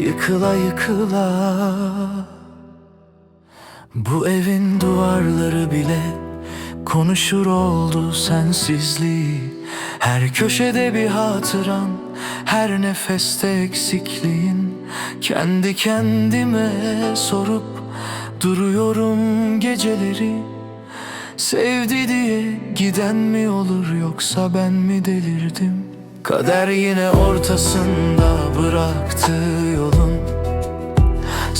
Yıkıla yıkıla. Bu evin duvarları bile Konuşur oldu sensizliği. Her köşede bir hatıran Her nefeste eksikliğin. Kendi kendime sorup Duruyorum geceleri. Sevdi diye giden mi olur yoksa ben mi delirdim? Kader yine ortasında bıraktı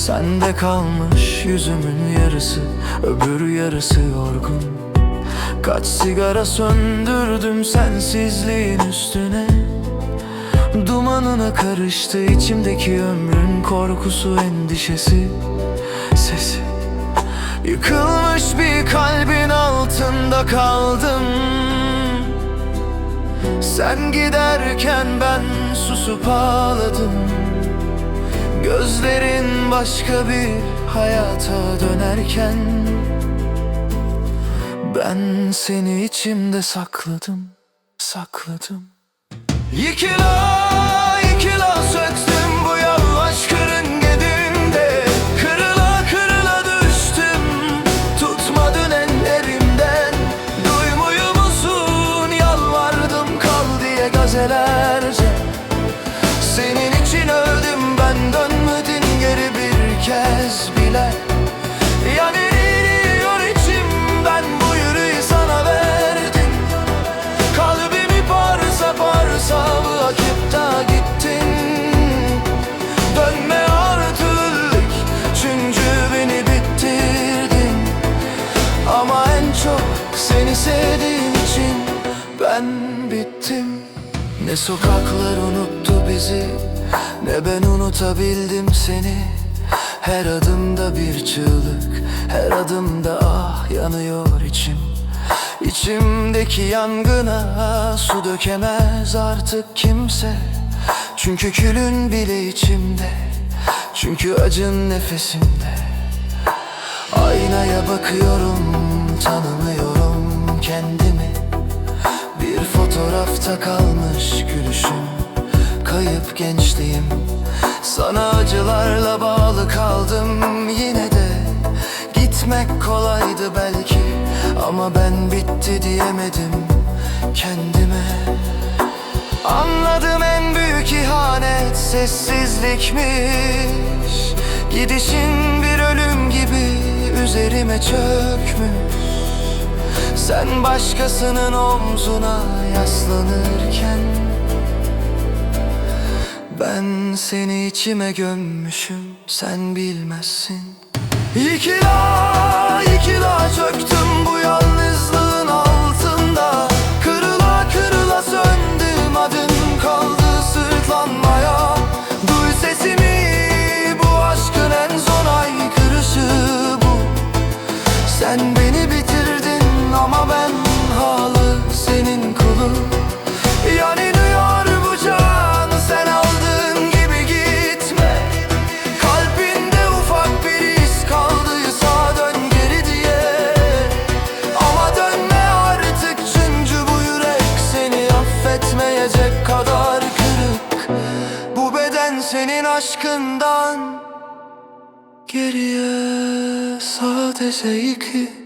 Sende kalmış yüzümün yarısı Öbür yarısı yorgun. Kaç sigara söndürdüm sensizliğin üstüne. Dumanına karıştı içimdeki ömrün korkusu endişesi Sesi. Yıkılmış bir kalbin altında kaldım. Sen giderken ben susup ağladım Gözlerin başka bir hayata dönerken Ben seni içimde sakladım, sakladım. Yıkıla yıkıla sevdiğim için ben bittim. Ne sokaklar unuttu bizi ne ben unutabildim seni. Her adımda bir çığlık Her adımda ah yanıyor içim. İçimdeki yangına su dökemez artık kimse. Çünkü külün bile içimde Çünkü acın nefesimde. Aynaya bakıyorum tanımıyorum kendimi. Bir fotoğrafta kalmış gülüşüm. Kayıp gençliğim. Sana acılarla bağlı kaldım yine de. Gitmek kolaydı belki Ama ben bitti diyemedim kendime. Anladım en büyük ihanet sessizlikmiş. Gidişin bir ölüm gibi üzerime çökmüş Sen başkasının omzuna yaslanırken Ben seni içime gömmüşüm sen bilmezsin. Yıkıla affetmeyecek kadar kırık. Bu beden senin aşkından Geriye sadece iki